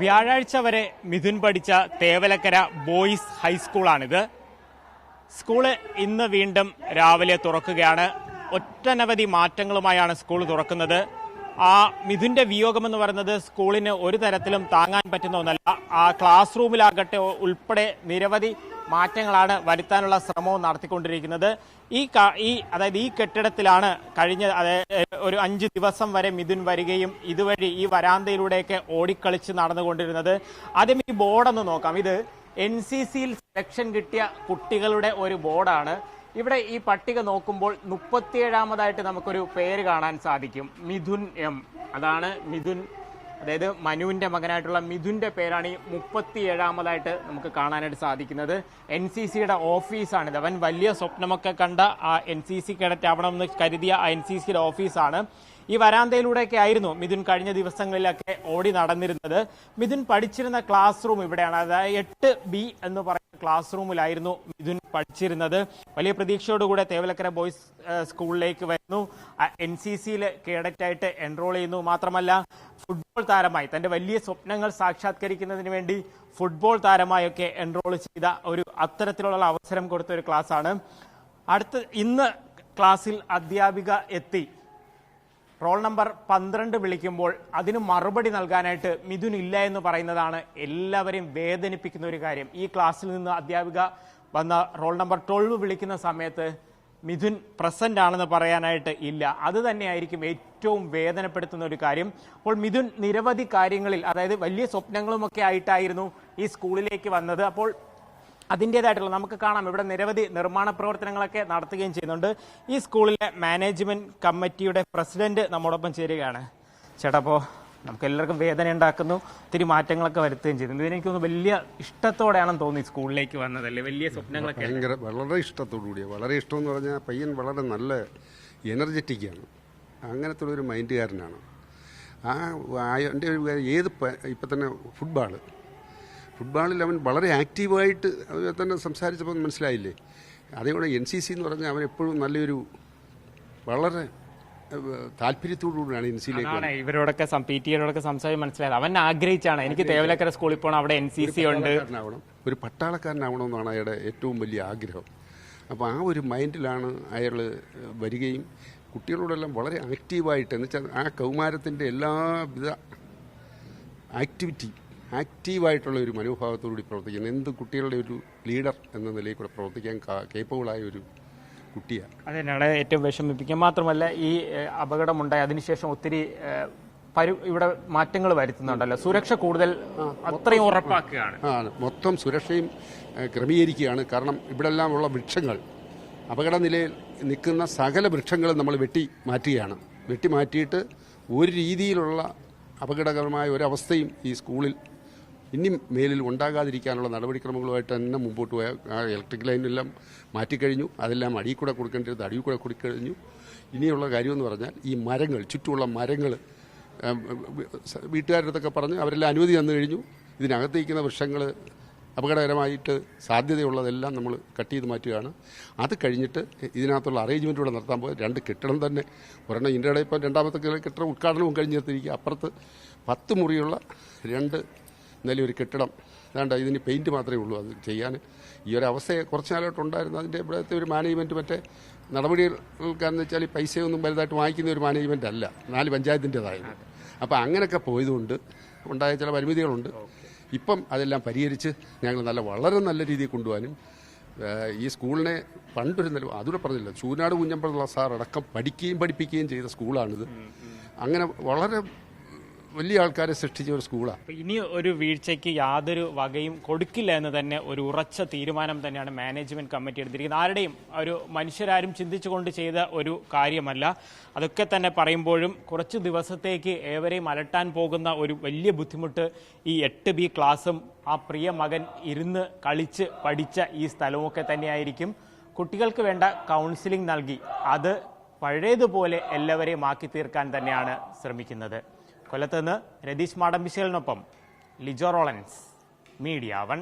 വ്യാഴാഴ്ച വരെ മിഥുൻ പഠിച്ച തേവലക്കര ബോയ്സ് ഹൈസ്കൂളാണിത് സ്കൂൾ ഇന്ന് വീണ്ടും രാവിലെ തുറക്കുകയാണ്. ഒട്ടനവധി മാറ്റങ്ങളുമായാണ് സ്കൂൾ തുറക്കുന്നത്. ആ മിഥുന്റെ വിയോഗം എന്ന് പറയുന്നത് സ്കൂളിന് ഒരു തരത്തിലും താങ്ങാൻ പറ്റുന്ന ഒന്നല്ല. ആ ക്ലാസ് റൂമിലാകട്ടെ ഉൾപ്പെടെ നിരവധി മാറ്റങ്ങളാണ് വരുത്താനുള്ള ശ്രമവും നടത്തിക്കൊണ്ടിരിക്കുന്നത്. ഈ ഈ അതായത് ഈ കെട്ടിടത്തിലാണ് കഴിഞ്ഞ ഒരു അഞ്ച് ദിവസം വരെ മിഥുൻ വരികയും ഇതുവഴി ഈ വരാന്തയിലൂടെയൊക്കെ ഓടിക്കളിച്ച് നടന്നുകൊണ്ടിരുന്നത്. ആദ്യം ഈ ബോർഡൊന്ന് നോക്കാം. ഇത് എൻ സി സിയിൽ സെലക്ഷൻ കിട്ടിയ കുട്ടികളുടെ ഒരു ബോർഡാണ്. ഇവിടെ ഈ പട്ടിക നോക്കുമ്പോൾ മുപ്പത്തിയേഴാമതായിട്ട് നമുക്കൊരു പേര് കാണാൻ സാധിക്കും. മിഥുൻ എം. അതാണ് മിഥുൻ അതായത് മനുവിന്റെ മകനായിട്ടുള്ള മിഥുന്റെ പേരാണ് ഈ മുപ്പത്തി ഏഴാമതായിട്ട് നമുക്ക് കാണാനായിട്ട് സാധിക്കുന്നത്. എൻ സി സിയുടെ ഓഫീസാണിത്. അവൻ വലിയ സ്വപ്നമൊക്കെ കണ്ട ആ എൻ സി സി കേഡറ്റ് ആവണമെന്ന് കരുതിയ ആ എൻ സി സിയുടെ ഓഫീസാണ്. ഈ വരാന്തയിലൂടെയൊക്കെ ആയിരുന്നു മിഥുൻ കഴിഞ്ഞ ദിവസങ്ങളിലൊക്കെ ഓടി നടന്നിരുന്നത്. മിഥുൻ പഠിച്ചിരുന്ന ക്ലാസ് റൂം ഇവിടെയാണ്. അതായത് എട്ട് ബി എന്ന് പറയുന്ന ക്ലാസ് റൂമിലായിരുന്നു മിഥുൻ പഠിച്ചിരുന്നത്. വലിയ പ്രതീക്ഷയോടുകൂടെ തേവലക്കര ബോയ്സ് സ്കൂളിലേക്ക് വരുന്നു. എൻ സി സിയിൽ കേഡറ്റായിട്ട് എൻറോൾ ചെയ്യുന്നു. മാത്രമല്ല ഫുട്ബോൾ താരമായി തന്റെ വലിയ സ്വപ്നങ്ങൾ സാക്ഷാത്കരിക്കുന്നതിന് വേണ്ടി ഫുട്ബോൾ താരമായൊക്കെ എൻറോൾ ചെയ്ത ഒരു അത്തരത്തിലുള്ള അവസരം കൊടുത്ത ഒരു ക്ലാസ്സാണ് അടുത്ത ഇന്ന് ക്ലാസ്സിൽ അധ്യാപിക എത്തി. റോൾ നമ്പർ പന്ത്രണ്ട് വിളിക്കുമ്പോൾ അതിന് മറുപടി നൽകാനായിട്ട് മിഥുൻ ഇല്ല എന്ന് പറയുന്നതാണ് എല്ലാവരെയും വേദനിപ്പിക്കുന്ന ഒരു കാര്യം. ഈ ക്ലാസ്സിൽ നിന്ന് അധ്യാപിക വന്ന റോൾ നമ്പർ ട്വൽവ് വിളിക്കുന്ന സമയത്ത് മിഥുൻ പ്രസന്റ് ആണെന്ന് പറയാനായിട്ട് ഇല്ല. അത് തന്നെയായിരിക്കും ഏറ്റവും വേദനപ്പെടുത്തുന്ന ഒരു കാര്യം. അപ്പോൾ മിഥുൻ നിരവധി കാര്യങ്ങളിൽ അതായത് വലിയ സ്വപ്നങ്ങളുമൊക്കെ ആയിട്ടായിരുന്നു ഈ സ്കൂളിലേക്ക് വന്നത്. അപ്പോൾ അതിന്റെതായിട്ടുള്ള നമുക്ക് കാണാം. ഇവിടെ നിരവധി നിർമ്മാണ പ്രവർത്തനങ്ങളൊക്കെ നടത്തുകയും ചെയ്യുന്നുണ്ട്. ഈ സ്കൂളിലെ മാനേജ്മെന്റ് കമ്മിറ്റിയുടെ പ്രസിഡന്റ് നമ്മോടൊപ്പം ചേരുകയാണ്. ചേട്ടപ്പോ നമുക്ക് എല്ലാവർക്കും വേദന ഉണ്ടാക്കുന്നു. ഒത്തിരി മാറ്റങ്ങളൊക്കെ വരുത്തുകയും ചെയ്യുന്നു. ഇതിനെനിക്ക് തോന്നുന്നു വലിയ ഇഷ്ടത്തോടെയാണ് തോന്നി സ്കൂളിലേക്ക് വന്നതല്ലേ? വലിയ സ്വപ്നങ്ങളൊക്കെ ഭയങ്കര വളരെ ഇഷ്ടത്തോടു വളരെ ഇഷ്ടം എന്ന് പറഞ്ഞാൽ പയ്യൻ വളരെ നല്ല എനർജറ്റിക്കാണ് അങ്ങനത്തെ ഒരു മൈൻഡുകാരനാണ് ആ എന്റെ ഒരു ഏത് ഇപ്പം തന്നെ ഫുട്ബോൾ ഫുട്ബോളിൽ അവൻ വളരെ ആക്റ്റീവായിട്ട് തന്നെ സംസാരിച്ചപ്പോൾ മനസ്സിലായില്ലേ? അതേപോലെ എൻ സി സി എന്ന് പറഞ്ഞാൽ അവൻ എപ്പോഴും നല്ലൊരു വളരെ താല്പര്യത്തോടുകൂടിയാണ് എൻ സിയിലേക്ക് ഇവരോടൊക്കെ പി ടി എടൊക്കെ സംസാരിച്ച് മനസ്സിലായത്. അവൻ ആഗ്രഹിച്ചാണ്. എനിക്ക് തേവലക്കര സ്കൂളിൽ പോകണം. അവിടെ എൻ സി സി ഉണ്ട്. ഒരു പട്ടാളക്കാരനാവണമെന്നാണ് അയാളുടെ ഏറ്റവും വലിയ ആഗ്രഹം. അപ്പോൾ ആ ഒരു മൈൻഡിലാണ് അയാൾ വരികയും കുട്ടികളോടെല്ലാം വളരെ ആക്റ്റീവായിട്ട് എന്ന് വെച്ചാൽ ആ കൗമാരത്തിന്റെ എല്ലാവിധ ആക്ടിവിറ്റി ആക്റ്റീവായിട്ടുള്ള ഒരു മനോഭാവത്തോടുകൂടി പ്രവർത്തിക്കുന്ന. എന്ത് കുട്ടികളുടെ ഒരു ലീഡർ എന്ന നിലയിൽ കൂടെ പ്രവർത്തിക്കാൻ കേപ്പബിളായ ഒരു കുട്ടിയാണ്. അത് തന്നെയാണ് ഏറ്റവും വിഷമിപ്പിക്കുക. മാത്രമല്ല ഈ അപകടമുണ്ടായ അതിനുശേഷം ഒത്തിരി പരു ഇവിടെ മാറ്റങ്ങൾ വരുത്തുന്നുണ്ടല്ലോ. സുരക്ഷ കൂടുതൽ അത്രയും ഉറപ്പാക്കുകയാണ്. ആ മൊത്തം സുരക്ഷയും ക്രമീകരിക്കുകയാണ്. കാരണം ഇവിടെല്ലാം ഉള്ള വൃക്ഷങ്ങൾ അപകട നിലയിൽ നിൽക്കുന്ന സകല വൃക്ഷങ്ങളും നമ്മൾ വെട്ടി മാറ്റുകയാണ്. വെട്ടി മാറ്റിയിട്ട് ഒരു രീതിയിലുള്ള അപകടകരമായ ഒരവസ്ഥയും ഈ സ്കൂളിൽ ഇനി മേലിൽ ഉണ്ടാകാതിരിക്കാനുള്ള നടപടിക്രമങ്ങളുമായിട്ട് തന്നെ മുമ്പോട്ട് പോയ ആ ഇലക്ട്രിക് ലൈനെല്ലാം മാറ്റിക്കഴിഞ്ഞു അതെല്ലാം അടിയിൽ കൂടെ കൊടുക്കേണ്ടത് അടിയിൽ കൂടെ കൊടുക്കഴിഞ്ഞു. ഇനിയുള്ള കാര്യമെന്ന് പറഞ്ഞാൽ ഈ മരങ്ങൾ ചുറ്റുമുള്ള മരങ്ങൾ ഏം, സ- വീട്ടുകാരുടെ അടുത്തൊക്കെ പറഞ്ഞ് അവരെല്ലാം അനുമതി തന്നു കഴിഞ്ഞു. ഇതിനകത്തേക്കുന്ന വൃക്ഷങ്ങൾ അപകടകരമായിട്ട് സാധ്യതയുള്ളതെല്ലാം നമ്മൾ കട്ട് ചെയ്ത് മാറ്റുകയാണ്. അത് കഴിഞ്ഞിട്ട് ഇതിനകത്തുള്ള അറേഞ്ച്മെന്റ് കൂടെ നടത്താൻ പോയത് രണ്ട് കെട്ടിടം തന്നെ. ഒരെണ്ണം ഇതിന്റെ ഇടയിൽ ഇപ്പം രണ്ടാമത്തെ കെട്ടിടം ഉദ്ഘാടനവും കഴിഞ്ഞിരുത്തിരിക്കുക അപ്പുറത്ത് പത്ത് മുറിയുള്ള രണ്ട് നില ഒരു കെട്ടിടം. വേണ്ട ഇതിന് പെയിന്റ് മാത്രമേ ഉള്ളൂ അത് ചെയ്യാൻ. ഈ ഒരു അവസ്ഥ കുറച്ച് നാളായിട്ട് ഉണ്ടായിരുന്നു. അതിന്റെ ഇവിടുത്തെ ഒരു മാനേജ്മെന്റ് മറ്റേ നടപടികൾക്കാന്ന് വെച്ചാൽ ഈ പൈസയൊന്നും വലുതായിട്ട് വാങ്ങിക്കുന്ന ഒരു മാനേജ്മെന്റ് അല്ല. നാല് പഞ്ചായത്തിന്റെതായിരുന്നു അപ്പോൾ അങ്ങനെയൊക്കെ പോയതുകൊണ്ട് ഉണ്ടായ ചില പരിമിതികളുണ്ട്. ഇപ്പം അതെല്ലാം പരിഹരിച്ച് ഞങ്ങൾ നല്ല വളരെ നല്ല രീതിയിൽ കൊണ്ടുപോകാനും ഈ സ്കൂളിനെ പണ്ടൊരു നില അതുകൂടെ പറഞ്ഞില്ല ചൂനാട് കുഞ്ഞമ്പള സാർ അടക്കം പഠിക്കുകയും പഠിപ്പിക്കുകയും ചെയ്ത സ്കൂളാണിത്. അങ്ങനെ വളരെ വലിയ ആൾക്കാരെ സൃഷ്ടിച്ച ഒരു സ്കൂളാണ് ഇനി ഒരു വീഴ്ചയ്ക്ക് യാതൊരു വകയും കൊടുക്കില്ല എന്ന് തന്നെ ഒരു ഉറച്ച തീരുമാനം തന്നെയാണ് മാനേജ്മെന്റ് കമ്മിറ്റി എടുത്തിരിക്കുന്നത്. ആരുടെയും ഒരു മനുഷ്യരാരും ചിന്തിച്ചുകൊണ്ട് ചെയ്ത ഒരു കാര്യമല്ല. അതൊക്കെ തന്നെ പറയുമ്പോഴും കുറച്ച് ദിവസത്തേക്ക് ഏവരെയും അലട്ടാൻ പോകുന്ന ഒരു വലിയ ബുദ്ധിമുട്ട് ഈ എട്ട് ബി ക്ലാസ്സും ആ പ്രിയ മകൻ ഇരുന്ന് കളിച്ച് പഠിച്ച ഈ സ്ഥലവുമൊക്കെ തന്നെയായിരിക്കും. കുട്ടികൾക്ക് വേണ്ട കൗൺസിലിംഗ് നൽകി. അത് പഴയതുപോലെ എല്ലാവരെയും ആക്കി തീർക്കാൻ തന്നെയാണ് ശ്രമിക്കുന്നത്. കൊല്ലത്ത് നിന്ന് രതീഷ് മാടമ്പിശേലിനൊപ്പം ലിജോ റോളൻസ് മീഡിയ വൺ.